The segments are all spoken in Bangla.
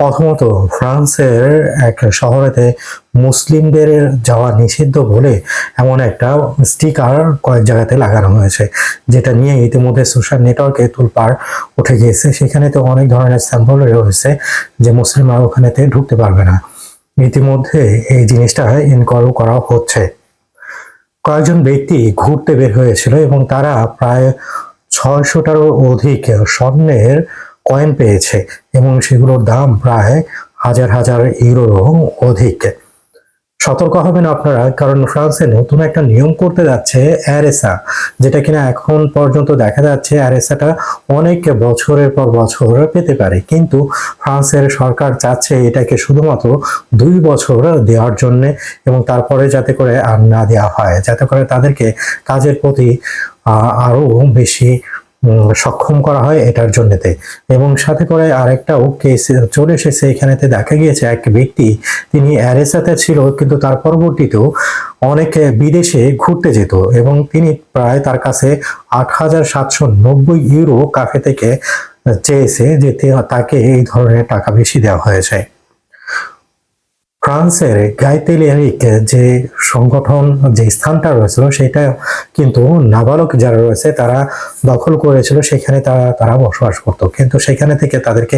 প্রথমত ফ্রান্সের এক শহরেতে মুসলিমদের যাওয়া নিষিদ্ধ বলে এমন একটা স্টিকার কয়েক জায়গাতে লাগানো হয়েছে, যেটা নিয়ে ইতিমধ্যে সোশ্যাল নেটওয়ার্কে তুলপার উঠে গিয়েছে। সেখানে তো অনেক ধরনের স্যাম্পল রয়েছে যে মুসলিমরা ওখানেতে ঢুকতে পারবে না। ইতিমধ্যে এই জিনিসটা ইনকোয়ারি করা হচ্ছে। কয়েকজন ব্যক্তি ঘুরতে বের হয়েছিল এবং তারা প্রায় ছয়শটারও অধিক স্বর্ণের কয়েন পেয়েছে এবং সেগুলোর দাম প্রায় হাজার হাজার ইউরোরও অধিক। সতর্ক হবেন আপনারা কারণ ফ্রান্সে নতুন একটা নিয়ম করতে যাচ্ছে অ্যারেসা যেটা কিনা এখন পর্যন্ত দেখা যাচ্ছে অ্যারেসাটা অনেক বছরের পর বছর পেতে পারে। কিন্তু ফ্রান্সের সরকার চাচ্ছে এটাকে শুধুমাত্র দুই বছর দেওয়ার জন্য এবং তারপরে যাতে করে আর না দেওয়া হয় যাতে করে তাদেরকে কাজের প্রতি আহ, আরও বেশি সক্ষম করা হয় এটার জন্যতে। এবং সাথে করে আরেকটাও কেস চলে এসেছে, এখানেতে দেখা গিয়েছে এক ব্যক্তি, তিনি অ্যারেসাতে ছিল, কিন্তু তার পরবর্তীতেও অনেক বিদেশে ঘুরতে যেত এবং তিনি প্রায় তার কাছে আট হাজার সাতশো নব্বই ইউরো কাফে থেকে চেয়েছে যে তাকে এই ধরনের টাকা বেশি দেওয়া হয়েছে। ফ্রান্সের গাইতেলিয়ারিক যে সংগঠন, যে স্থানটা রয়েছিল, সেটা কিন্তু নাবালক যারা রয়েছে, তারা দখল করেছিল, সেখানে তারা তারা বসবাস করত। কিন্তু সেখানে থেকে তাদেরকে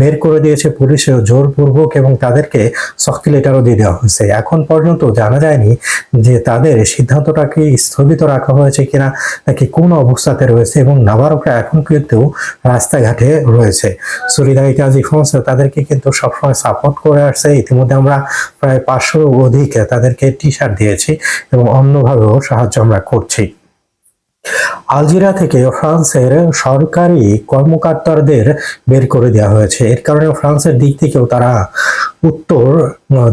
বের করে দিয়েছে পুলিশ জোরপূর্বক এবং তাদেরকে শক্তি লেটারও দিয়ে দেওয়া হয়েছে। এখন পর্যন্ত জানা যায়নি যে তাদের সিদ্ধান্তটাকে স্থগিত রাখা হয়েছে কিনা, নাকি কোন অবস্থাতে রয়েছে এবং নাবালকরা এখন কিন্তু রাস্তাঘাটে রয়েছে। আজি ফ্রান্স তাদেরকে কিন্তু সবসময় সাপোর্ট করে আসছে। ইতিমধ্যে আমরা প্রায় পাঁচশো অধিক তাদেরকে টি শার্ট দিয়েছি এবং অন্যভাবেও সাহায্য আমরা করছি। আলজিরা থেকে ফ্রান্সের সরকারি কর্মকর্তাদের বের করে দেওয়া হয়েছে। এর কারণে ফ্রান্সের দিক থেকেও তারা উত্তর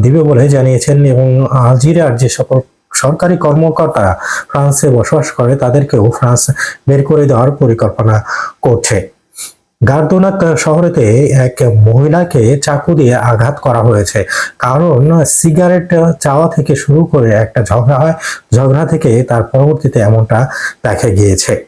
দিবে বলে জানিয়েছেন এবং আলজিরার যে সকল সরকারি কর্মকর্তা ফ্রান্সে বসবাস করে, তাদেরকেও ফ্রান্স বের করে দেওয়ার পরিকল্পনা করছে। গার্দোনাক শহরেতে এক মহিলাকে চাকু দিয়ে আঘাত করা হয়েছে। কারণ সিগারেট চাওয়া থেকে শুরু করে একটা ঝগড়া হয়। ঝগড়া থেকে তার পরবর্তীতে এমনটা দেখা গিয়েছে।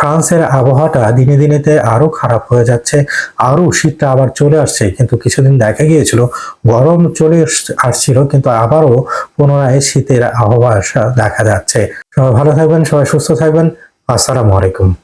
ফ্রান্সের আবহাওয়াটা দিনে দিনেতে আরও খারাপ হয়ে যাচ্ছে। আরও শীতটা আবার চলে আসছে। কিন্তু কিছুদিন দেখা গিয়েছিল, গরম চলে আস- আসছিল, কিন্তু আবারও পুনরায় শীতের আবহাওয়া দেখা যাচ্ছে। সবাই ভালো থাকবেন, সবাই সুস্থ থাকবেন। আসসালামু আলাইকুম।